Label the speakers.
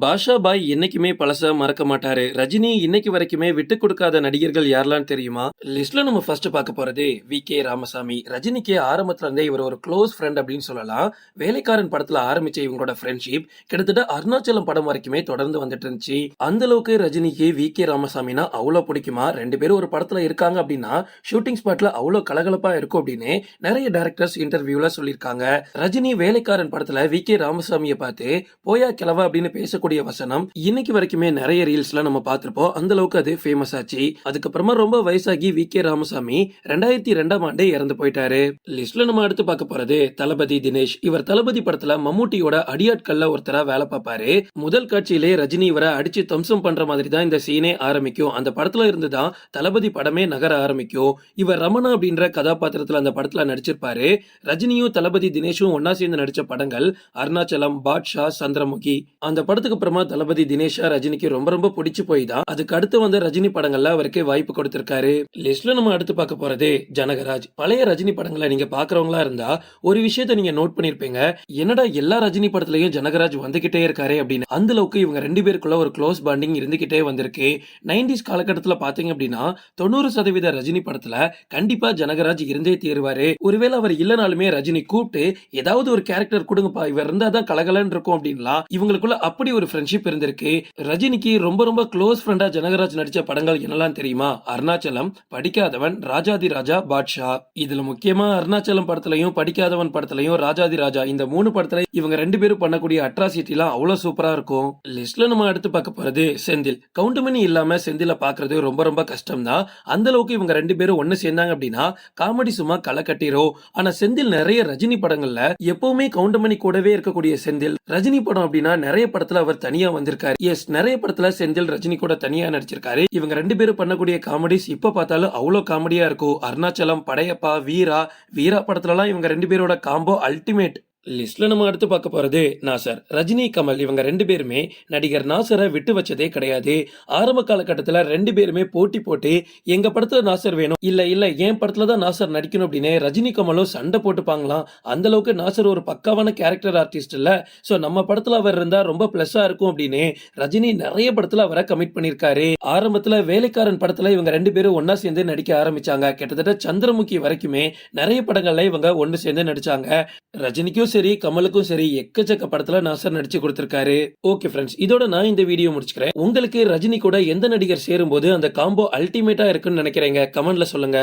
Speaker 1: பாஷா பாய் என்னைக்குமே பழச மறக்க மாட்டாரு. ரஜினி இன்னைக்கு வரைக்குமே விட்டு கொடுக்காத நடிகர்கள் யாரெல்லாம் தெரியுமா? லிஸ்ட்ல நம்ம ஃபர்ஸ்ட் பார்க்க போறது வி. கே. ராமசாமி. ரஜினிக்கு ஆரம்பத்துல இருந்தே இவர் ஒரு க்ளோஸ் ஃப்ரெண்ட் அப்படின்னு சொல்லலாம். வேலைக்காரன் படத்துல ஆரம்பிச்ச இவங்களோட ஃப்ரெண்ட்ஷிப் கிட்டத்தட்ட அருணாச்சலம் படம் வரைக்குமே தொடர்ந்து வந்துட்டு இருந்துச்சு. அந்த அளவுக்கு ரஜினிக்கு வி. கே. ராமசாமினா அவ்வளவு பிடிக்குமா? ரெண்டு பேரும் ஒரு படத்துல இருக்காங்க அப்படின்னா ஷூட்டிங் ஸ்பாட்ல அவ்வளவு கலகலப்பா இருக்கும் அப்படின்னு நிறைய டேரக்டர்ஸ் இன்டர்வியூல சொல்லியிருக்காங்க. ரஜினி வேலைக்காரன் படத்துல வி. கே. ராமசாமியை பார்த்து போயா கிளவா அப்படின்னு சொல்லக்கூடிய வசனம் இன்னைக்கு வரைக்குமே நிறைய ரீல்ஸ்ல நம்ம பார்த்திருப்போம். அந்த அளவுக்கு அது ஃபேமஸ் ஆச்சு. அதுக்கப்புறமா ரொம்ப வயசாகி வி கே ராமசாமி ரெண்டாயிரத்தி ரெண்டாம் ஆண்டே இறந்து போயிட்டாரு. லிஸ்ட்ல நம்ம அடுத்து பார்க்க போறது தளபதி தினேஷ். இவர் தளபதி படத்துல மம்மூட்டியோட அடியாட்கள்ல ஒருத்தரா வேலை பார்ப்பாரு. முதல் காட்சியிலே ரஜினி இவரை அடிச்சு தம்சம் பண்ற மாதிரி தான் இந்த சீனே ஆரம்பிக்கும். அந்த படத்துல இருந்து தான் தளபதி படமே நகர ஆரம்பிக்கும். இவர் ரமணா அப்படின்ற கதாபாத்திரத்துல அந்த படத்துல நடிச்சிருப்பாரு. ரஜினியும் தளபதி தினேஷும் ஒன்னா சேர்ந்து நடிச்ச படங்கள் அருணாச்சலம் பாட்ஷா சந்திரமுகி. அந்த படத்துக்கு அப்புறமா தளபதி தினேஷா ரஜினிக்கு ரொம்ப ரொம்ப பிடிச்சு போய் தான் அதுக்கு அடுத்து வந்த ரஜினி படங்கள்ல அவருக்கு வாய்ப்பு கொடுத்திருக்காரு. லிஸ்ட்ல நம்ம அடுத்து பார்க்க போறது ஜனகராஜ். பழைய ரஜினி படங்களை நீங்க பாக்குறவங்களா இருந்தா ஒரு விஷயத்த நீங்க நோட் பண்ணிருப்பீங்க. என்னடா எல்லா ரஜினி படத்துலயும் ஜனகராஜ் வந்துகிட்டே இருக்காரு அப்படின்னு. அந்த அளவுக்கு இவங்க ரெண்டு பேருக்குள்ள ஒரு க்ளோஸ் பாண்டிங் இருந்துகிட்டே வந்திருக்கு. நைன்டிஸ் காலகட்டத்துல பாத்தீங்க அப்படின்னா தொண்ணூறு சதவீத ரஜினி படத்துல கண்டிப்பா ஜனகராஜ் இருந்தே தீருவாரு. ஒருவேளை அவர் இல்லனாலுமே ரஜினி கூப்பிட்டு ஏதாவது ஒரு கேரக்டர் கொடுங்கப்பா இவர் இருந்தா தான் கலகலன்னு இருக்கும் அப்படின்லாம் இவங்களுக்குள்ள அப்படி ஒரு ஃப்ரெண்ட்ஷிப் இருந்திருக்கு. ரஜினிக்கு ரொம்ப ரொம்ப க்ளோஸ் ஃப்ரெண்டா ஜனகராஜ் நடிச்ச படங்கள் என்னெல்லாம் தெரியுமா? அருணாச்சலம் படிக்காதவன் ராஜாதி ராஜா பாட்ஷா. இதுல முக்கியமா அருணாச்சலம் படத்துலயும் படிக்காதவன் படத்துலயும் ராஜாதி ராஜா இந்த மூணு படத்துல இவங்க ரெண்டு பேரும் பண்ணக்கூடிய அட்ராசிட்டி எல்லாம் அவ்வளவு சூப்பரா இருக்கும். லிஸ்ட்ல நம்ம அடுத்து பார்க்க போறது செந்தில். கவுண்டமணி இல்லாம செந்தில பாக்குறது ரொம்ப ரொம்ப கஷ்டம் தான் அந்த அளவுக்கு இவங்க ரெண்டு பேரும் ஒண்ணு சேர்ந்தாங்க அப்படின்னா காமெடி சும்மா களை கட்டிரும். ஆனா செந்தில் நிறைய ரஜினி படங்கள்ல எப்பவுமே கவுண்டமணி கூடவே இருக்கக்கூடிய செந்தில். ரஜினி படம் அப்படின்னா நிறைய படத்துல அவர் தனியா வந்திருக்காரு. எஸ் நிறைய படத்துல செந்தில் ரஜினி கூட தனியா நடிச்சிருக்காரு. இவங்க ரெண்டு பேரும் பண்ணக்கூடிய காமெடிஸ் இப்ப பார்த்தாலும் அவ்வளவு காமெடியா இருக்கும். அருணாச்சலம் படையப்பா வீரா வீரா படத்துல எல்லாம் இவங்க ரெண்டு பேரோட காம்போ அல்டிமேட் லிஸ்ட்ல நம்ம அடுத்து பார்க்க போறது நாசர். ரஜினி கமல் இவங்க ரெண்டு பேருமே நடிகர் நாசரை விட்டு வச்சதே கிடையாது. ஆரம்ப காலகட்டத்துல ரெண்டு பேருமே போட்டி போட்டு எங்க படத்துல நாசர் வேணும்? இல்ல இல்ல என் படத்துல தான் நாசர் நடிக்கணும் அப்படின்னு ரஜினி கமலும் சண்டை போட்டுப்பாங்களாம். அந்த அளவுக்கு நாசர் ஒரு பக்காவான கேரக்டர் ஆர்டிஸ்ட் இல்ல. சோ நம்ம படத்துல அவர் இருந்தா ரொம்ப பிளஸ்ஸா இருக்கும் அப்படின்னு ரஜினி நிறைய படத்துல அவரை கமிட் பண்ணிருக்காரு ஆரம்பத்துல வேலைக்காரன் படத்துல இவங்க ரெண்டு பேரும் ஒன்னா சேர்ந்து நடிக்க ஆரம்பிச்சாங்க. கிட்டத்தட்ட சந்திரமுகி வரைக்குமே நிறைய படங்கள்ல இவங்க ஒன்னு சேர்ந்து நடிச்சாங்க. ரஜினிக்கும் சரி கமலுக்கும் சரி எக்கச்சக்க படத்துல நாசர் நடிச்சு கொடுத்திருக்காரு. ஓகே ஃப்ரெண்ட்ஸ் இதோட நான் இந்த வீடியோ முடிச்சுக்கிறேன். உங்களுக்கு ரஜினி கூட எந்த நடிகர் சேரும்போது அந்த காம்போ அல்டிமேட்டா இருக்குன்னு நினைக்கிறீங்க? கமெண்ட்ல சொல்லுங்க.